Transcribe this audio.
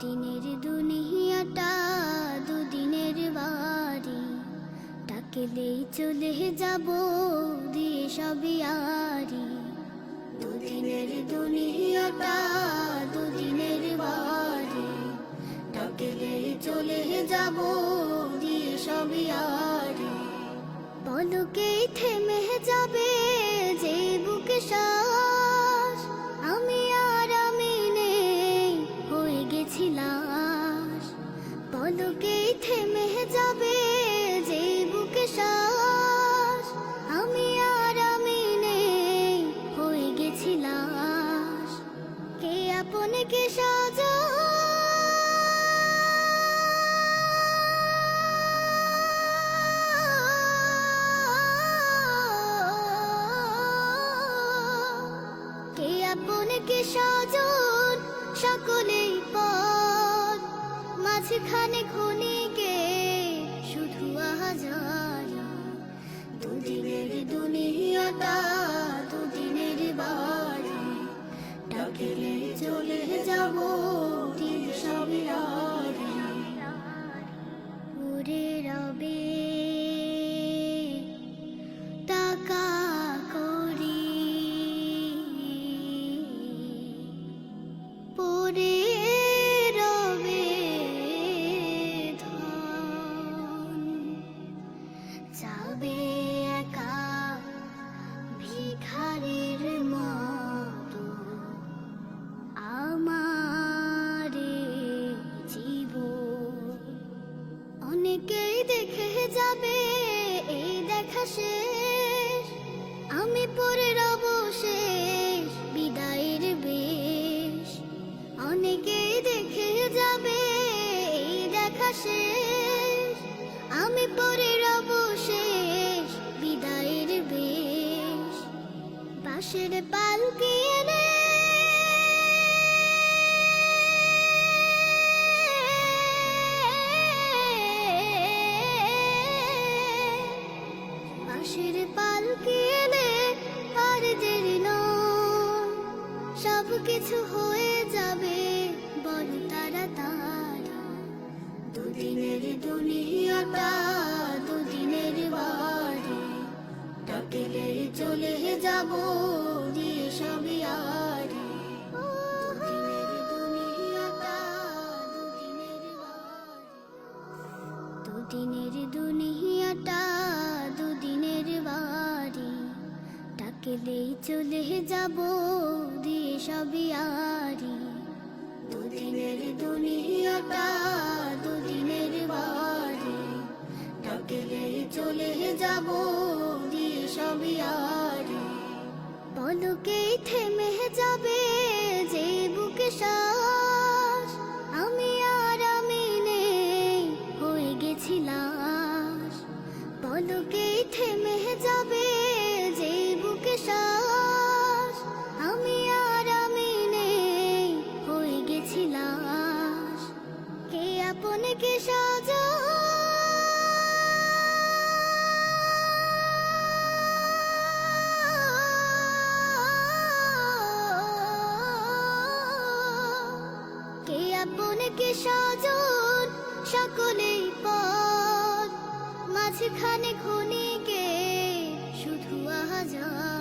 দুদিনের দুনিয়াটা, দুদিনের বাড়ি। ডাকেলেই চলে যাব দিয়ে সবই আরি। দুদিনের দুনিয়াটা, দুদিনের বাড়ি। তাকে ডাকেলেই চলে যাব দিয়ে সবই আরি। পলকেই থেমে যাবে যে বুকে শ্বাস মাঝখানে ক্ষণিকে শুধু আহাজারি ভিখারির মতো আমারে জীবন। অনেকেই দেখে যাবে এই দেখা শেষ। আমি পরে রব শেষ, বিদায়ের বেশ। অনেকেই দেখে যাবে এই দেখা শেষ। বাঁশের পালকি এনে বাঁশের পালকি এনে আর নয় সব কিছু হয়ে যাবে বড় তাড়াতাড়ি দুদিনের দুনিয়াটা দুদিনের বাড়ি ডাকিলে চলে যাব দিয়ে সবই আরি। দুদিনের দুনিয়াটা দুদিনের বাড়ি। ডাকেলেই চলে যাব দিয়ে সবই আরি। দুদিনের দুনিয়াটা দুদিনের বাড়ি। ডাকেলেই চলে যাব সবই আরি থেমে যাবে যে বুকে শ্বাস? আমি আর আমি নেই, হয়ে গেছিলাম পলকেই থেমে যাবে যে বুকে শ্বাস? আমি আর আমি নেই, হয়ে গেছিলাম কে আপনে কে সাজা কে আপন কে সাজন সকলেই পর মাঝখানে ক্ষণিকে শুধু আহাজার